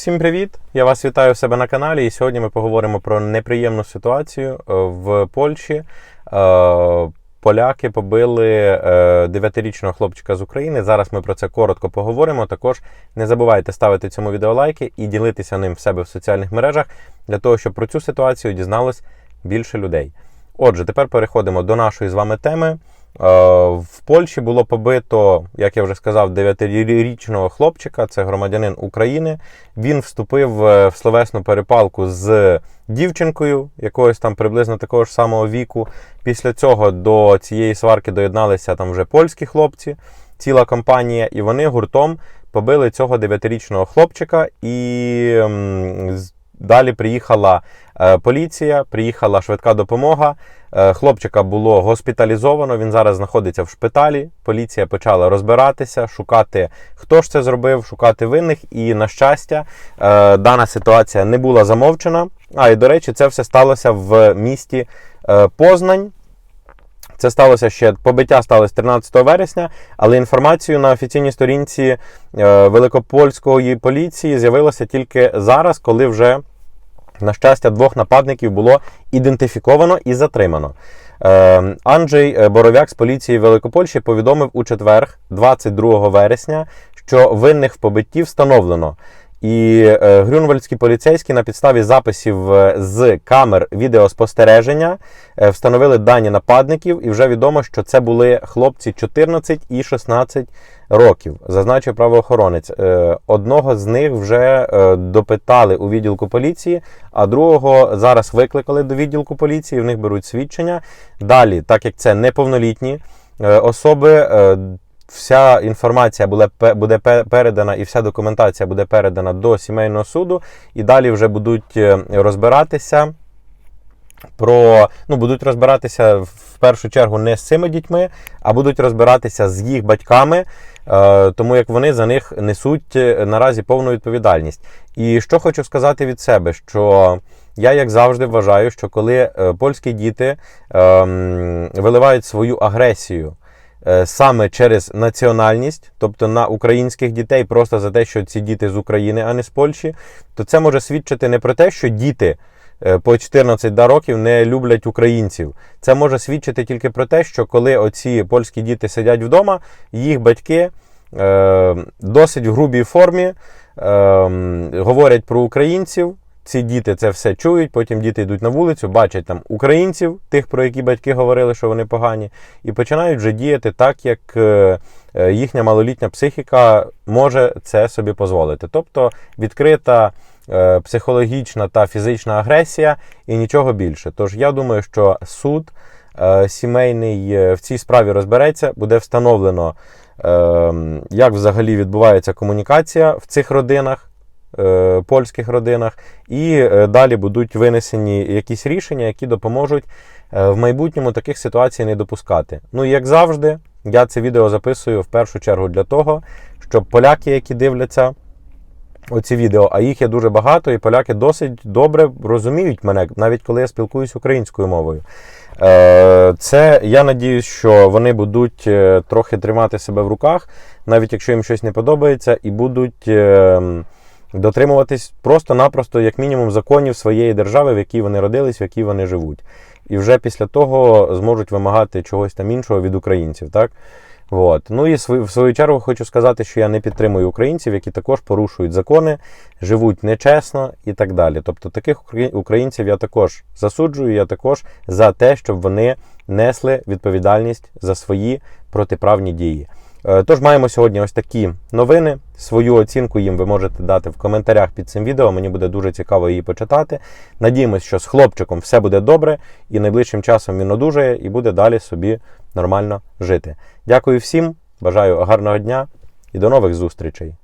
Всім привіт! Я вас вітаю у себе на каналі. І сьогодні ми поговоримо про неприємну ситуацію е, в Польщі. Е, Поляки побили е, дев'ятирічного хлопчика з України. Зараз ми про це коротко поговоримо. Також не забувайте ставити цьому відео лайки і ділитися ним в себе в соціальних мережах для того, щоб про цю ситуацію дізналось більше людей. Отже, тепер переходимо до нашої з вами теми. Е, В Польщі було побито, як я вже сказав, 9-річного хлопчика, це громадянин України. Він вступив е, в словесну перепалку з дівчинкою, якогось там приблизно такого ж самого віку. Після цього до цієї сварки доєдналися там вже польські хлопці, ціла компанія, і вони гуртом побили цього 9-річного хлопчика і. Далі приїхала е, поліція, приїхала швидка допомога. Е, Хлопчика було госпіталізовано. Він зараз знаходиться в шпиталі. Поліція почала розбиратися, шукати, хто ж це зробив, шукати винних. І на щастя, е, дана ситуація не була замовчена. А і до речі, це все сталося в місті Познань. Це сталося ще побиття сталося 13 вересня, але інформацію на офіційній сторінці великопольської поліції з'явилося тільки зараз, коли вже, на щастя, двох нападників було ідентифіковано і затримано. Е, Анджей е, Боровяк з поліції Великопольщі повідомив у четвер, 22 вересня, що винних в побитті встановлено. І е, грюнвальдські поліцейські на підставі записів е, з камер відеоспостереження е, встановили дані нападників, і вже відомо, що це були хлопці 14 і 16 років, зазначив правоохоронець. Одного з них вже допитали у відділку поліції, а другого зараз викликали до відділку поліції. В них беруть свідчення. Далі, так як це неповнолітні особи. Вся інформація буде, буде передана і вся документація буде передана до сімейного суду, і далі вже будуть е, розбиратися про ну будуть розбиратися в першу чергу не з цими дітьми, а будуть розбиратися з їх батьками, е, тому як вони за них несуть е, наразі повну відповідальність. І що хочу сказати від себе, що я, як завжди, вважаю, що коли польські діти ем, виливають свою агресію саме через національність, тобто на українських дітей, просто за те, що ці діти з України, а не з Польщі, то це може свідчити не про те, що діти е, по 14 да, років не люблять українців. Це може свідчити тільки про те, що коли оці польські діти сидять вдома, їх батьки е, досить в грубій формі е, говорять про українців. Ці діти це все чують, потім діти йдуть на вулицю, бачать там українців, тих, про які батьки говорили, що вони погані, і починають вже діяти так, як е, е, їхня малолітня психіка може це собі дозволити. Тобто відкрита е, психологічна та фізична агресія і нічого більше. Тож я думаю, що суд сімейний в цій справі розбереться, буде встановлено, е, як взагалі відбувається комунікація в цих родинах польських родинах, і е, далі будуть винесені якісь рішення, які допоможуть е, в майбутньому таких ситуацій не допускати. Ну і як завжди, я це відео записую в першу чергу для того, щоб поляки, які дивляться оці відео, а їх є дуже багато, і поляки досить добре розуміють мене, навіть коли я спілкуюсь українською мовою. Е, Це я надіюсь, що вони будуть е, трохи тримати себе в руках, навіть якщо їм щось не подобається, і будуть е, дотримуватись просто-напросто, як мінімум, законів своєї держави, в якій вони родились, в якій вони живуть. І вже після того зможуть вимагати чогось там іншого від українців. Так? От. Ну і в свою чергу хочу сказати, що я не підтримую українців, які також порушують закони, живуть нечесно і так далі. Тобто таких українців я також засуджую, я також за те, щоб вони несли відповідальність за свої протиправні дії. Е, Тож маємо сьогодні ось такі новини. Свою оцінку їм ви можете дати в коментарях під цим відео. Мені буде дуже цікаво її почитати. Надіємось, що з хлопчиком все буде добре, і найближчим часом він одужає і буде далі собі нормально жити. Дякую всім, бажаю гарного дня і до нових зустрічей.